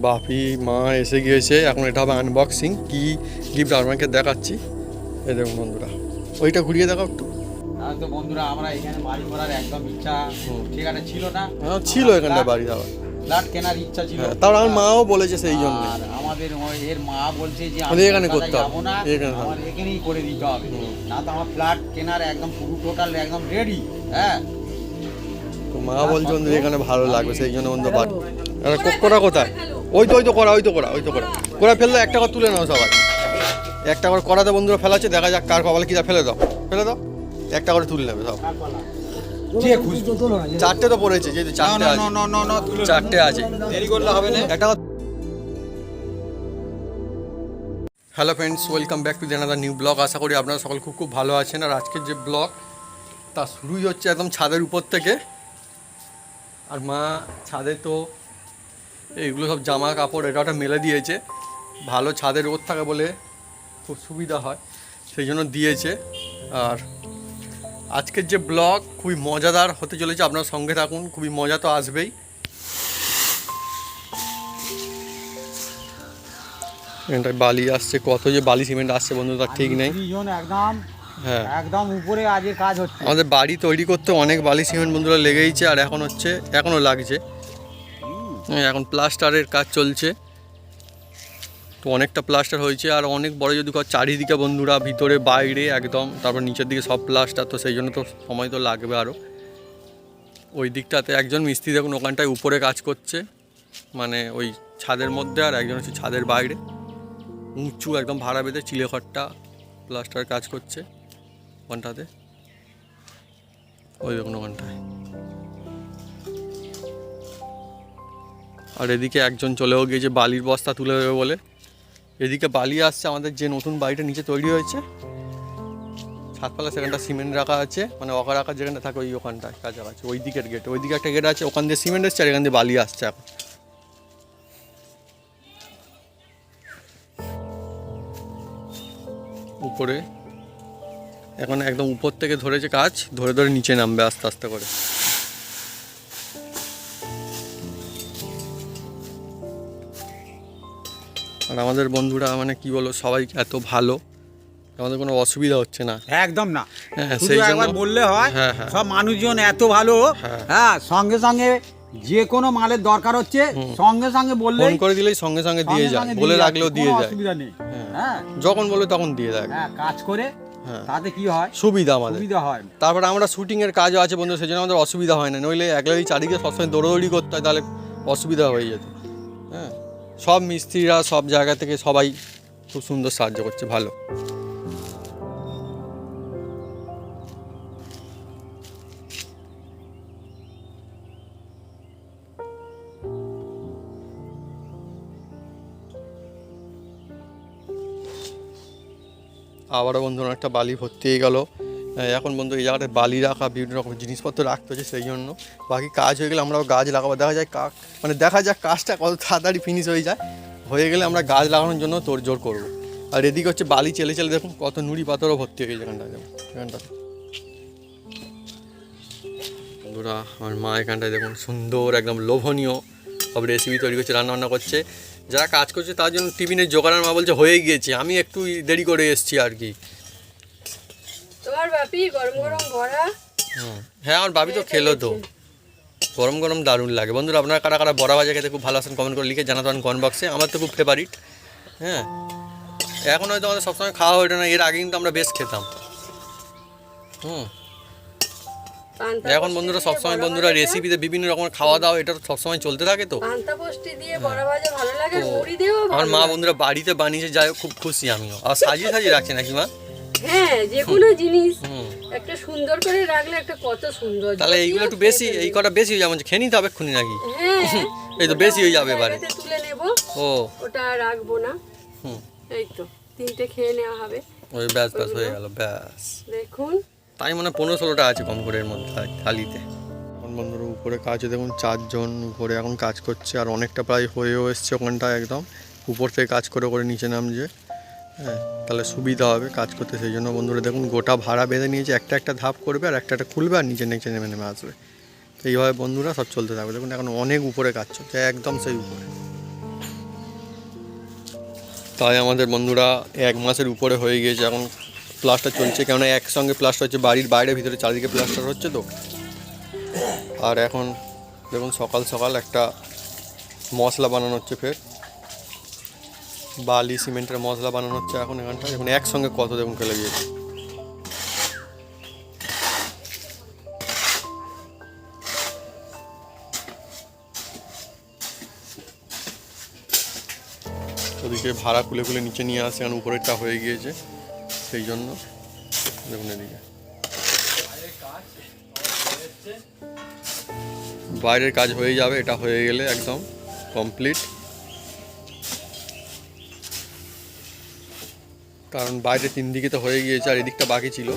বাপি মা এসে গিয়েছে। এখন এটা হবে আনবক্সিং কি গিফট আমাকে দেখাচ্ছি? এই দেখুন বন্ধুরা। ওইটা ঘুরিয়ে দেখাও একটু। তো বন্ধুরা আমরা এখানে বাড়ি করার একদম ইচ্ছা ঠিক আছে ছিল না? হ্যাঁ, ছিল এখানটা বাড়ি দেওয়া ফ্ল্যাট কেনার ইচ্ছা ছিল হ্যাঁ তার আমার মাও বলেছে সেই জন্য। আর আমাদের এর মা বলছে যে আমি এখানে করতে হবে। না এখানে আমার এখানেই করে দিতে হবে। না তো আমার ফ্ল্যাট কেনার একদম পুরো টোটাল একদম রেডি হ্যাঁ? তো মা বলছে এখানে ভালো লাগবে সেই জন্য বন্ধু বাড়ি আরে কো- কোথায়? ওই তো ওই তো করা ওই তো করা ওই তো করা। করা ফেললে একটা করে তুলে নাও সবাই একটা করে করাতে বন্ধুরা ফেলাচ্ছে দেখা যাক কার কপালে কিনা ফেলে দাও ফেলে দাও। একটা করে তুলে নেবে সব। যে খুশি চারটে তো পড়েছে যেহেতু চারটে আছে চারটে আছে। দেরি করলে হবে না। একটা hello friends welcome back to দেনাদার new blog আশা করি আপনারা সকল খুব খুব ভালো আছেন। আর আজকের যে ব্লগ তা শুরুই হচ্ছে একদম ছাদের উপর থেকে। আর মা ছাদে তো এইগুলো সব জামা কাপড় এটা ওটা মেলে দিয়েছে। ভালো ছাদের রোদ থাকে বলে খুব সুবিধা হয় সেই জন্য দিয়েছে। আর আজকের যে ব্লগ খুবই মজাদার হতে চলেছে আপনার সঙ্গে থাকুন খুবই মজা তো আসবেই। এখানটায় বালি আসছে কত যে বালি সিমেন্ট আসছে বন্ধু তার ঠিক নেই। একদম হ্যাঁ। একদম উপরে আজকে কাজ হচ্ছে। আমাদের বাড়ি তৈরি করতে অনেক বালি সিমেন্ট বন্ধুরা লেগেইছে আর এখন হচ্ছে এখনও লাগছে। এখন প্লাস্টারের কাজ চলছে। তো অনেকটা প্লাস্টার হয়েছে আর অনেক বড় যদি চারিদিকে বন্ধুরা, ভিতরে, বাইরে একদম, তারপর নিচের দিকে সব প্লাস্টার, তো সেই জন্য তো সময় তো লাগবে আরও ওই দিকটাতে একজন মিস্ত্রি দেখুন, ওখানটায় উপরে কাজ করছে মানে ওই ছাদের মধ্যে আর একজন হচ্ছে ছাদের বাইরে। উঁচু একদম ভাড়া বেঁধে চিলেখটটা প্লাস্টার কাজ করছে ওখানটাতে। ওই দেখুন ওখানটায়। আর এদিকে একজন চলেও গিয়েছে বালির বস্তা তুলে দেবে বলে। এদিকে বালি আসছে, আমাদের যে নতুন বাড়িটা নিচে তৈরি হয়েছে। ছাদপালা, সেখানটা সিমেন্ট রাখা আছে মানে অকা রাখা যেখানটা থাকে ওই ওখানটায় কাছাকাছি ওই দিকের গেট ওই দিকে একটা গেট আছে, ওখান দিয়ে সিমেন্ট এসছে আর এখান দিয়ে বালি আসছে এখন। উপরে, এখন একদম উপর থেকে ধরেছে কাজ, ধরে ধরে নিচে নামবে আস্তে আস্তে করে। আর আমাদের বন্ধুরা মানে কি বলো সবাই এত ভালো আমাদের কোনো অসুবিধা হচ্ছে না। একদম না। হ্যাঁ, শুধু সেই একবার বললে হয় হ্যাঁ, হ্যাঁ। সব মানুষজন এত ভালো হ্যাঁ। সঙ্গে সঙ্গে যে কোনো মালের দরকার হচ্ছে সঙ্গে সঙ্গে বললে ফোন করে দিলেই সঙ্গে সঙ্গে দিয়ে যায় বলে রাখলেও দিয়ে যায়। অসুবিধা নেই। হ্যাঁ। যখন বলে তখন দিয়ে দেয়। হ্যাঁ কাজ করে তাতে কি হয়? সুবিধা আমাদের। সুবিধা হয়। তারপরে আমরা শুটিংয়ের কাজও আছে বন্ধু সেজন্য আমাদের অসুবিধা হয় না। নইলে একলাই চারিদিকে সবসময় দৌড়দৌড়ি করতে হয় তাহলে অসুবিধা হয়ে যেত। হ্যাঁ। সব মিস্ত্রিরা সব জায়গা থেকে সবাই খুব সুন্দর সাহায্য করছে, ভালো। আবারও বন্ধুরা, একটা বালি ভর্তি হয়ে গেল। এখন বন্ধু এই জায়গাটায় বালি রাখা, বিভিন্ন রকম জিনিসপত্র রাখতে হচ্ছে সেই জন্য। বাকি কাজ হয়ে গেলে আমরাও গাছ লাগাবো। দেখা যায় কাক মানে দেখা যাক কাজটা কত তাড়াতাড়ি ফিনিশ হয়ে যায়। হয়ে গেলে আমরা গাছ লাগানোর জন্য তোড়জোড় করব। আর এদিকে হচ্ছে বালি চেলে চেলে দেখুন কত নুড়ি পাথরও ভর্তি হয়ে গেছে এখানটায়, দেখুন এখানটাতে বন্ধুরা, আমার মা এখানটায় দেখুন সুন্দর একদম লোভনীয় সব রেসিপি তৈরি করছে রান্না বান্না করছে। যারা কাজ করছে তার জন্য টিফিনের জোগাড়ের মা বলছে হয়ে গিয়েছে। আমি একটু দেরি করে এসেছি আর কি। বাপি গরম গরম বড়া। হ্যাঁ আমার বাবি তো খেলো তো। গরম গরম দারুণ লাগে। বন্ধুরা আপনারা কারা কারা বড়া ভাজা খেতে খুব ভালো আসেন কমেন্ট করে লিখে জানাতে পারেন কমেন্ট বক্সে আমার তো খুব ফেভারিট হ্যাঁ। এখন হয়তো আমাদের সবসময় খাওয়া হতো না এর আগে কিন্তু আমরা বেশ খেতাম। হুম। এখন বন্ধুরা সবসময় বন্ধুরা রেসিপিতে বিভিন্ন রকমের খাওয়া দাওয়া এটা তো সবসময় চলতে থাকে তো। আমার মা বন্ধুরা বাড়িতে বানিয়েছে যাই খুব খুশি আমিও। আর সাজিয়ে সাজিয়ে রাখছে নাকি মা? হ্যাঁ যে কোনো জিনিস একটা সুন্দর করে রাখলে একটা কত সুন্দর তাহলে এইগুলো একটু বেশি এই কটা বেশি হয়ে যাবে খেয়ে নিতে হবে এক্ষুনি নাকি? হ্যাঁ। এই তো বেশি হয়ে যাবে এবারে। তুলে নেব। ও। ওটা রাখব না। হুম। এই তো তিনটে খেয়ে নেওয়া হবে। ওই ব্যাস ব্যাস হয়ে গেল ব্যাস। দেখুন। তাই মানে পনেরো ষোলোটা আছে কম করে এর মধ্যে থালিতে। এখন বন্ধুরা উপরে কাজে দেখুন চারজন উপরে এখন কাজ করছে আর অনেকটা প্রায় হয়েও এসছে ওখানটা একদম। উপর থেকে কাজ করে করে নিচে নামছে। হ্যাঁ তাহলে সুবিধা হবে কাজ করতে। সেই জন্য বন্ধুরা, দেখুন, গোটা ভাড়া বেঁধে নিয়েছে, একটা একটা ধাপ করবে আর একটা একটা খুলবে আর নিচে নিচে নেমে নেমে আসবে। তো এইভাবে বন্ধুরা সব চলতে থাকবে। দেখুন, এখন অনেক উপরে কাজ চলছে, একদম সেই উপরে। তাই আমাদের বন্ধুরা এক মাসের উপরে হয়ে গিয়েছে, এখন প্লাস্টার চলছে, কেননা একসঙ্গে প্লাস্টার হচ্ছে, বাড়ির বাইরে, ভিতরে চারিদিকে প্লাস্টার হচ্ছে তো। আর এখন, দেখুন, সকাল সকাল একটা মশলা বানানো হচ্ছে ফের। বালি, সিমেন্টের মশলা বানানো হচ্ছে এখন এখানটা এখন একসঙ্গে কত দেখুন ফেলে গিয়েছে ওদিকে ভাড়া খুলে খুলে নিচে নিয়ে আসে কারণ উপরেরটা হয়ে গিয়েছে সেই জন্য। দেখুন এদিকে। বাইরের কাজ হয়ে যাবে, এটা হয়ে গেলে একদম কমপ্লিট। কারণ বাইরে তিন দিকে তো হয়ে গিয়েছে আর এদিকটা বাকি ছিল।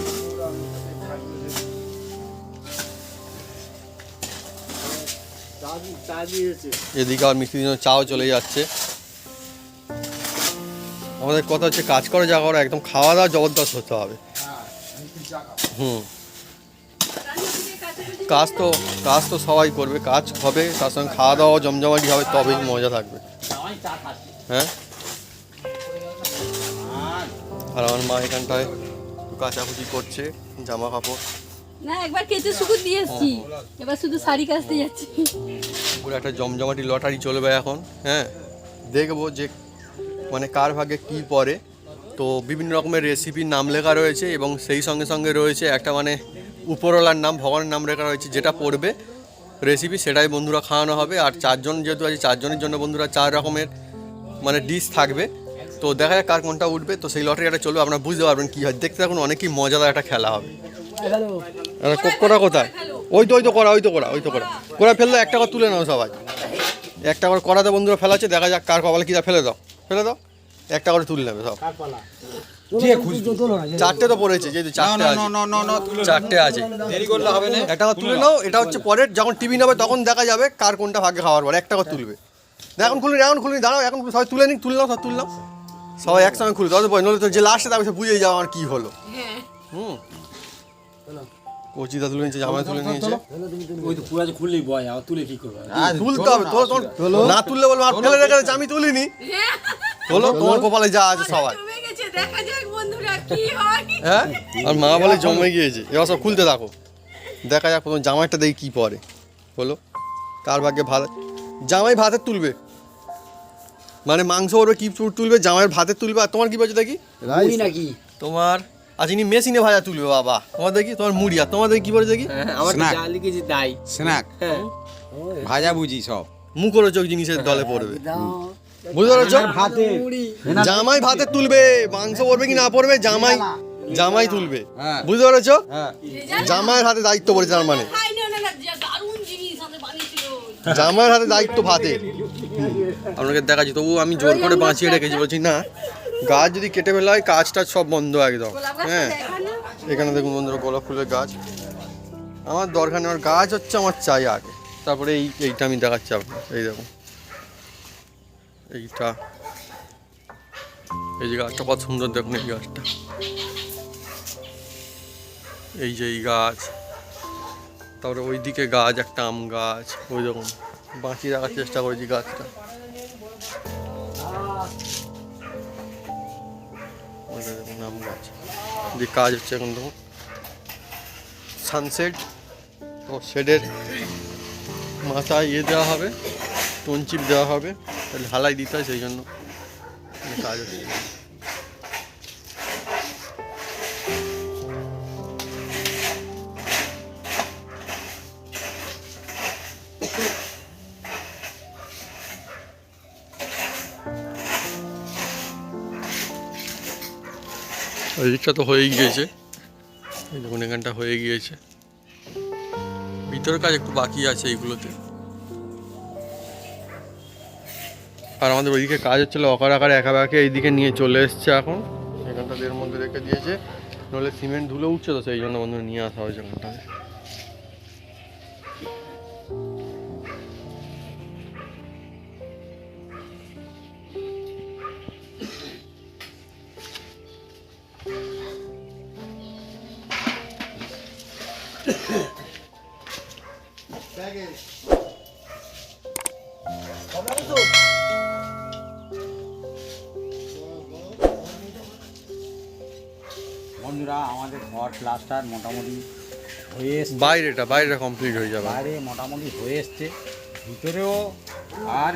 এদিকে আর মিস্ত্রির জন্য চাও চলে যাচ্ছে। আমাদের কথা হচ্ছে, কাজ করে যা করো, একদম খাওয়া দাওয়া জবরদস্ত হতে হবে। হুম। কাজ তো কাজ তো সবাই করবে, কাজ হবে, তার সঙ্গে খাওয়া দাওয়া জমজমাটি হবে, তবেই মজা থাকবে। হ্যাঁ? আর আমার মা এখানটায় কাচাকুচি করছে জামা কাপড় না একবার কেচে শুকু দিয়ে এসছি। এবার শুধু শাড়ি কাচতে যাচ্ছি। পুরো একটা জমজমাটি লটারি চলবে এখন হ্যাঁ? দেখব যে মানে কার ভাগে কী পরে। তো বিভিন্ন রকমের রেসিপির নাম লেখা রয়েছে এবং সেই সঙ্গে সঙ্গে রয়েছে একটা মানে উপরওয়ালার নাম ভগবানের নাম লেখা রয়েছে যেটা পড়বে। রেসিপি সেটাই বন্ধুরা খাওয়ানো হবে। আর চারজন যেহেতু আছে চারজনের জন্য বন্ধুরা চার রকমের মানে ডিশ থাকবে। তো দেখা যাক কার কোনটা উঠবে। তো সেই লটারিটা চলবে আপনারা বুঝতে পারবেন কী হয়। দেখতে থাকুন অনেকই মজাদার একটা খেলা হবে। কোরা কোথায়? ওই তো ওই তো করা ওই তো করা ওই তো করা। করা ফেললে একটা করে তুলে নাও সবাই। একটা করে করাতে বন্ধুরা ফেলাচ্ছে দেখা যাক কার কপালে কিনা ফেলে দাও। ফেলে দাও একটা করে তুলে নেবে সব। যে খুশি। চারটে তো পড়েছে যেহেতু চারটে আছে। চারটে আছে। একটা করে তুলে নাও এটা হচ্ছে পরের যখন টিভি নেবে তখন দেখা যাবে কার কোনটা ভাগে খাওয়ার পর একটা করে তুলবে। এখন খুলুন এখন খুলুন দাঁড়াও এখন সবাই তুলে নিক তুললাম সব তুললাম। সবাই একসঙ্গে খুলে দাও নলে তো যে লাস্টে সে বুঝেই যাও আমার কী হলো। হুম। কচিদা তুলে নিয়েছে জামাই তুলে নিয়েছে। ওই তো পুরো খুললেই বয় আবার তুলে কি করবে? তুলতে হবে তোর তোর না তুললে বলব আর ফেলে রেখে আমি তুলিনি। হলো তোমার কপালে যা আছে সবাই। জমে গেছে দেখা যাক বন্ধুরা কি হ্যাঁ। আর মা বলে জমে গিয়েছে। এবার সব খুলতে থাকো দেখা যাক প্রথম জামাইটা দেখি কী পরে। হলো কার ভাগ্যে ভাত জামাই ভাতের তুলবে। মানে মাংস ওর কি চুর তুলবে জামাইয়ের ভাতের তুলবে আর তোমার কি বলছে দেখি? মুড়ি নাকি? তোমার আজ ইনি মেশিনে ভাজা তুলবে বাবা। তোমার দেখি তোমার মুড়ি আর তোমার দেখি কি বলে দেখি? আমার যা লিখেছি তাই। স্ন্যাক। হ্যাঁ। ভাজা বুঝি সব। মুখরোচক জিনিসের দলে পড়বে। বুঝতে পারছ? জামাই ভাতে। তুলবে মাংস পড়বে কি না পড়বে জামাই জামাই তুলবে। হ্যাঁ। বুঝতে পেরেছ? হ্যাঁ। জামাইয়ের হাতে দায়িত্ব পড়েছে তার মানে। জামাইয়ের হাতে দায়িত্ব ভাতে। আপনাকে দেখাচ্ছি তবু আমি জোর করে বাঁচিয়ে রেখেছি, বলছি না। গাছ যদি কেটে ফেলা হয়, কাজটা সব বন্ধ একদম। হ্যাঁ। এখানে দেখুন বন্ধুরা, গোলাপ ফুলের গাছ। আমার দরকার নেই, আমার গাছ হচ্ছে আমার চাই আগে। তারপরে এই, এইটা আমি দেখাচ্ছি আপনার এই দেখুন। এইটা। এই যে গাছটা, কত সুন্দর দেখুন এই গাছটা। এই যে এই গাছ। তারপরে ওইদিকে গাছ, একটা আম গাছ, ওই দেখুন। বাঁচিয়ে রাখার চেষ্টা করেছি গাছটা। দেখুন গাছ কাজ হচ্ছে এখন দেখুন। সানসেট ও শেডের মাথায় ইয়ে দেওয়া হবে টনচিপ দেওয়া হবে, তাহলে ঢালাই দিতে হয় সেই জন্য। কাজ হচ্ছে। ওই দিকটা তো হয়ে গিয়েছে। এই দেখুন, এখানটা হয়ে গিয়েছে। ভিতরের কাজ একটু বাকি আছে এইগুলোতে। আর আমাদের ওইদিকে কাজ হচ্ছিল অকার আকার একা একে এইদিকে নিয়ে চলে এসছে এখন। এখানটা এর মধ্যে রেখে দিয়েছে। নলে সিমেন্ট ধুলে উঠছে তো, সেই জন্য বন্ধু নিয়ে আসা হয়েছে এখানটায় বন্ধুরা আমাদের ঘর প্লাস্টার মোটামুটি হয়ে এসছে। বাইরেটা বাইরে কমপ্লিট হয়ে যাবে। বাইরে মোটামুটি হয়ে এসছে। ভিতরেও আর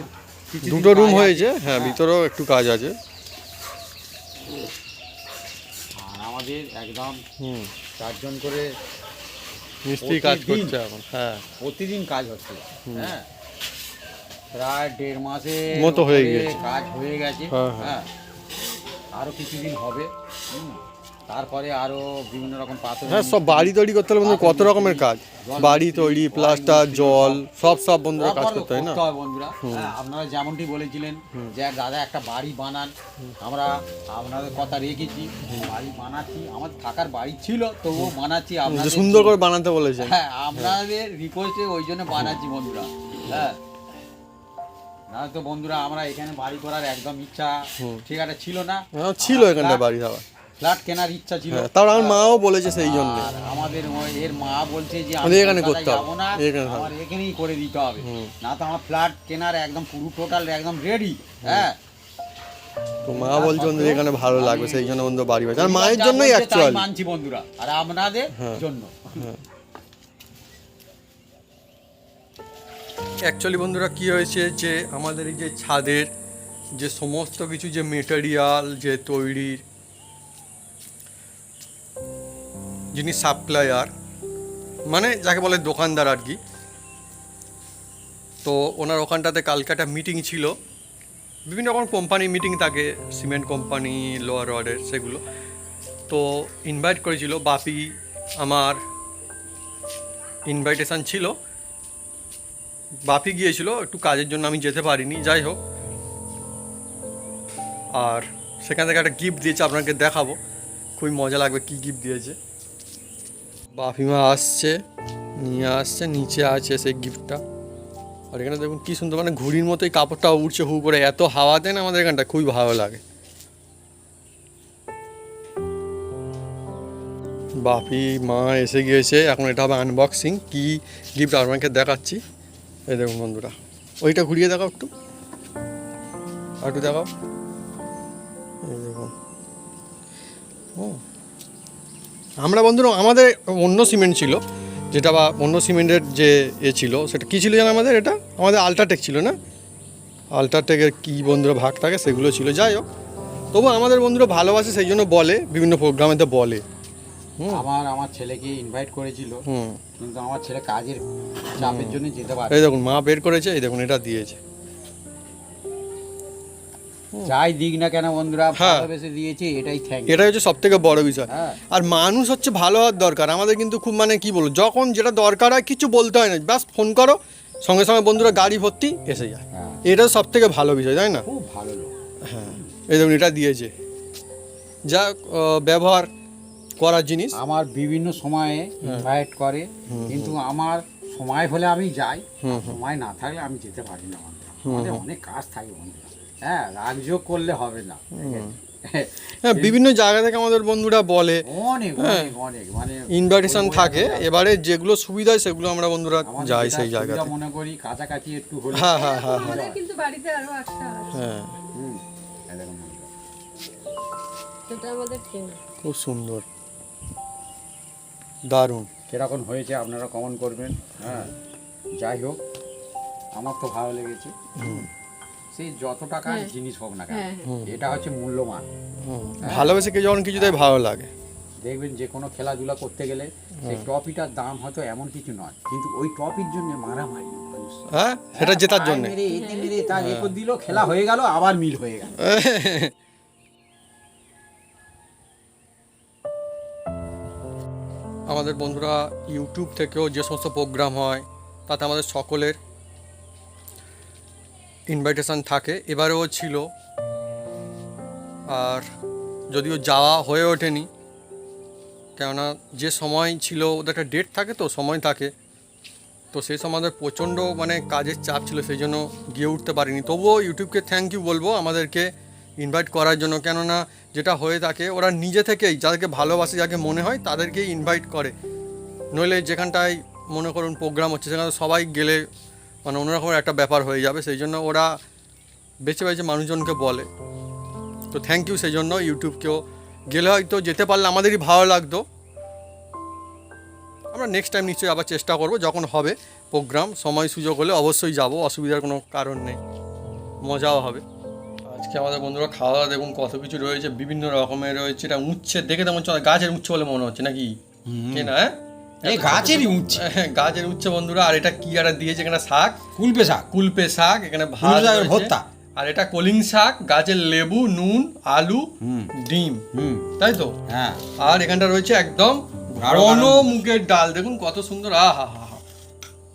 দুটো রুম হয়েছে হ্যাঁ ভিতরেও একটু কাজ আছে। আর আমাদের একদম হুম। চারজন করে মিস্ত্রি কাজ করছে এখন হ্যাঁ। প্রতিদিন কাজ হচ্ছে হ্যাঁ। প্রায় দেড় মাসে মতো হয়ে গেছে। কাজ হয়ে গেছে হ্যাঁ, হ্যাঁ। হ্যাঁ। আরও কিছুদিন হবে হুম। তারপরে আরও বিভিন্ন রকম পাথর হ্যাঁ সব বাড়ি তৈরি করতে হলে বন্ধু কত রকমের কাজ? বাড়ি তৈরি প্লাস্টার জল সব সব বন্ধুরা কাজ করতে হয় না? বন্ধুরা। হ্যাঁ, আপনারা যেমনটি বলেছিলেন যে দাদা একটা বাড়ি বানান। আমরা আপনাদের কথা রেখেছি বাড়ি বানাচ্ছি। আমাদের থাকার বাড়ি ছিল তবুও বানাচ্ছি আপনাদের সুন্দর করে বানাতে বলেছেন। হ্যাঁ আপনাদের রিকোয়েস্টে ওই জন্য বানাচ্ছি বন্ধুরা। হ্যাঁ। না তো বন্ধুরা আমরা এখানে বাড়ি করার একদম ইচ্ছা ঠিক আছে ছিল না। হ্যাঁ, ছিল এখানটা বাড়ি দেওয়া ফ্ল্যাট কেনার ইচ্ছা ছিল। হ্যাঁ তারপর আমার মাও বলেছে সেই জন্য। আর আমাদের এর মা বলছে যে আমি এখানে করতে হবে। না আমার এখানেই করে দিতে হবে। না তো আমার ফ্ল্যাট কেনার একদম পুরো টোটাল একদম রেডি হ্যাঁ। তো মা বলছে বন্ধু এখানে ভালো লাগবে সেই জন্য বন্ধু বাড়ি বাড়ি। আর মায়ের জন্যই অ্যাকচুয়ালি মানছি বন্ধুরা আর আপনাদের হ্যাঁ। জন্য। অ্যাকচুয়ালি বন্ধুরা কি হয়েছে যে আমাদের এই যে ছাদের যে সমস্ত কিছু যে মেটেরিয়াল যে তৈরির যিনি সাপ্লায়ার মানে যাকে বলে দোকানদার আর কি। তো ওনার ওখানটাতে কালকে একটা মিটিং ছিল। বিভিন্ন রকম কোম্পানি মিটিং থাকে সিমেন্ট কোম্পানি লোয়ার রডের সেগুলো। তো ইনভাইট করেছিল, বাপি আমার ইনভাইটেশন ছিল। বাপি গিয়েছিল, একটু কাজের জন্য আমি যেতে পারিনি, যাই হোক। আর সেখান থেকে একটা গিফট দিয়েছে, আপনাকে দেখাবো। খুবই মজা লাগবে কি গিফট দিয়েছে। বাপিমা আসছে, নিয়ে আসছে, নিচে আছে সেই গিফটটা। আর এখানে দেখুন কী সুন্দর মানে ঘুড়ির মতো এই কাপড়টা উড়ছে হু করে, এত হাওয়া দেয় না আমাদের এখানটা, খুবই ভালো লাগে। বাপি মা এসে গিয়েছে, এখন এটা হবে আনবক্সিং কী গিফট আপনাকে দেখাচ্ছি। এই দেখুন বন্ধুরা, ওইটা ঘুরিয়ে দেখাও একটু। একটু দেখাও। এই দেখুন। ও আমরা বন্ধুরা আমাদের অন্য সিমেন্ট ছিল যেটা বা অন্য সিমেন্টের যে এ ছিল সেটা কী ছিল জানো আমাদের এটা? আমাদের আলট্রাটেক ছিল না? আলট্রাটেকের কী বন্ধুরা ভাগ থাকে সেগুলো ছিল যাই হোক। তবু আমাদের বন্ধুরা ভালোবাসে সেই জন্য বলে বিভিন্ন প্রোগ্রামেতে বলে। আমার আমার ছেলেকে ইনভাইট করেছিল কিন্তু আমার ছেলে কাজের চাপের জন্য যেতে পারে এই দেখুন মা বের করেছে এই দেখুন এটা দিয়েছে। যাই দিক না কেন বন্ধুরা হ্যাঁ। ভালোবেসে দিয়েছে এটাই থ্যাংক এটাই হচ্ছে সব থেকে বড় বিষয়। হ্যাঁ। আর মানুষ হচ্ছে ভালো হওয়ার দরকার। আমাদের কিন্তু খুব মানে কি বলব যখন যেটা দরকার হয় কিছু বলতে হয় না। ব্যাস ফোন করো। সঙ্গে সঙ্গে বন্ধুরা গাড়ি ভর্তি এসে যায়। হ্যাঁ। এটা সব থেকে ভালো বিষয় তাই না? খুব ভালো হ্যাঁ। এই দেখুন এটা দিয়েছে। যা ব্যবহার করার জিনিস। আমার বিভিন্ন সময়ে ইনভাইট করে কিন্তু আমার সময় হলে আমি যাই। সময় না থাকলে আমি যেতে পারি না আমাদের অনেক কাজ থাকে বন্ধুরা। হ্যাঁ রাগযোগ করলে হবে না। হ্যাঁ বিভিন্ন জায়গা থেকে আমাদের বন্ধুরা বলে। অনেক হ্যাঁ। অনেক অনেক মানে ইনভাইটেশন থাকে। এবারে যেগুলো সুবিধা হয় সেগুলো আমরা বন্ধুরা যাই সেই জায়গাতে মনে করি কাছাকাছি একটু হলে। হ্যাঁ হ্যাঁ হ্যাঁ কিন্তু বাড়িতে আরও একটা হুম, খুব সুন্দর। দারুণ। কীরকম হয়েছে আপনারা কমেন্ট করবেন। হ্যাঁ যাই হোক আমার তো ভালো লেগেছে। সেই যত টাকার হ্যাঁ। জিনিস হোক না কেন হ্যাঁ, এটা হচ্ছে মূল্যবান। হুম। ভালোবেসে কেউ যখন কিছুতেই ভালো লাগে। দেখবেন যে কোনো খেলাধুলা করতে গেলে সেই ট্রফিটার দাম হয়তো এমন কিছু নয় কিন্তু ওই ট্রফির জন্য মারামারি। হ্যাঁ? সেটা জেতার জন্য। এতে মেরে তার এ দিল খেলা হয়ে গেল আবার মিল হয়ে গেল। আমাদের বন্ধুরা ইউটিউব থেকেও যে সমস্ত প্রোগ্রাম হয় তাতে আমাদের সকলের ইনভাইটেশন থাকে। এবারেও ছিল। আর যদিও যাওয়া হয়ে ওঠেনি, কেননা যে সময় ছিল, ওদের একটা ডেট থাকে তো, সময় থাকে। তো সেই সময় আমাদের প্রচণ্ড মানে কাজের চাপ ছিল, সেই জন্য গিয়ে উঠতে পারিনি। তবুও ইউটিউবকে থ্যাংক ইউ বলব, আমাদেরকে ইনভাইট করার জন্য। কেননা যেটা হয়ে থাকে, ওরা নিজে থেকেই, যাদেরকে ভালোবাসে, যাকে মনে হয়, তাদেরকেই ইনভাইট করে। নইলে যেখানটায়, মনে করুন প্রোগ্রাম হচ্ছে, সেখানে সবাই গেলে মানে অন্যরকম একটা ব্যাপার হয়ে যাবে সেই জন্য ওরা বেছে বেছে মানুষজনকে বলে। তো থ্যাংক ইউ সেই জন্য ইউটিউবকেও। গেলে হয়তো যেতে পারলে আমাদেরই ভালো লাগতো। আমরা নেক্সট টাইম নিশ্চয়ই আবার চেষ্টা করব যখন হবে প্রোগ্রাম সময় সুযোগ হলে অবশ্যই যাব অসুবিধার কোনো কারণ নেই। মজাও হবে। আজকে আমাদের বন্ধুরা খাওয়া দাওয়া দেখুন কত কিছু রয়েছে বিভিন্ন রকমের রয়েছে এটা উচ্ছে দেখে তেমন গাছের উচ্ছে বলে মনে হচ্ছে নাকি? কে না হ্যাঁ? এই গাছেরই উচ্ছে। হ্যাঁ, গাছের উচ্ছে বন্ধুরা আর এটা কি একটা দিয়েছে এখানে শাক? কুলপে শাক। কুলপে শাক এখানে ভাত। ভর্তা। আর এটা কলিং শাক গাছের লেবু নুন আলু ডিম। তাই তো? হ্যাঁ। আর এখানটা রয়েছে একদম ঘন মুগের ডাল। দেখুন কত সুন্দর আহা হা হা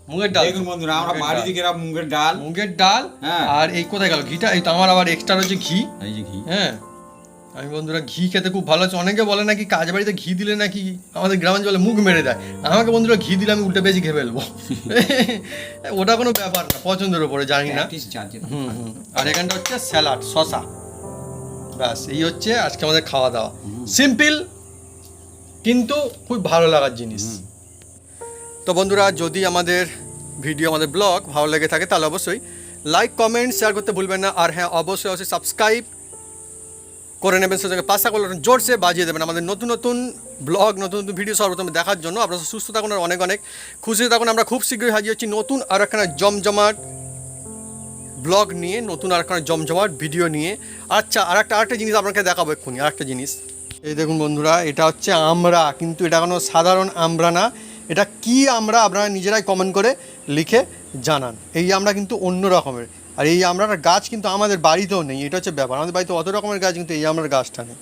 মুগের ডাল। দেখুন বন্ধুরা আমরা মুগের বাড়ি ডাল। থেকে এরকম মুগের ডাল। মুগের ডাল। হ্যাঁ। আর এই কোথায় গেল? ঘিটা এই তো আমার আবার এক্সট্রা রয়েছে ঘি। এই যে ঘি। হ্যাঁ। আমি বন্ধুরা ঘি খেতে খুব ভালো আছে অনেকে বলে নাকি কাজ বাড়িতে ঘি দিলে নাকি আমাদের গ্রামাঞ্চলে মুখ মেরে দেয়। আমাকে বন্ধুরা ঘি দিলে আমি উল্টে বেশি খেয়ে ফেলব। ওটা কোনো ব্যাপার না পছন্দের ওপরে জানি না। হুম হুম। আর এখানটা হচ্ছে স্যালাড শশা ব্যাস এই হচ্ছে আজকে আমাদের খাওয়া দাওয়া। সিম্পল কিন্তু খুব ভালো লাগার জিনিস। তো বন্ধুরা যদি আমাদের ভিডিও আমাদের ব্লগ ভালো লেগে থাকে তাহলে অবশ্যই লাইক কমেন্ট শেয়ার করতে ভুলবেন না। আর হ্যাঁ অবশ্যই অবশ্যই সাবস্ক্রাইব করে নেবেন সেটাকে পাশা করলে জোরসে বাজিয়ে দেবেন। আমাদের নতুন নতুন ব্লগ, নতুন নতুন ভিডিও সর্বপ্রথম দেখার জন্য আপনারা সুস্থ থাকুন আর অনেক অনেক খুশি থাকুন। আমরা খুব শীঘ্রই হাজির হচ্ছি নতুন আর একখানা জমজমাট ব্লগ নিয়ে, নতুন আর একটা জমজমাট ভিডিও নিয়ে। আচ্ছা আর একটা আরেকটা জিনিস আপনাকে দেখাবো এক্ষুনি, আরেকটা জিনিস। এই দেখুন বন্ধুরা, এটা হচ্ছে আমরা, কিন্তু এটা কোনো সাধারণ আমরা না। এটা কি আমরা আপনারা নিজেরাই কমেন্ট করে লিখে জানান। এই আমরা কিন্তু অন্য রকমের। আর এই আমরা গাছ কিন্তু আমাদের বাড়িতেও নেই, এটা হচ্ছে ব্যাপার। আমাদের বাড়িতে অত রকমের গাছ কিন্তু এই আমরার গাছটা নেই।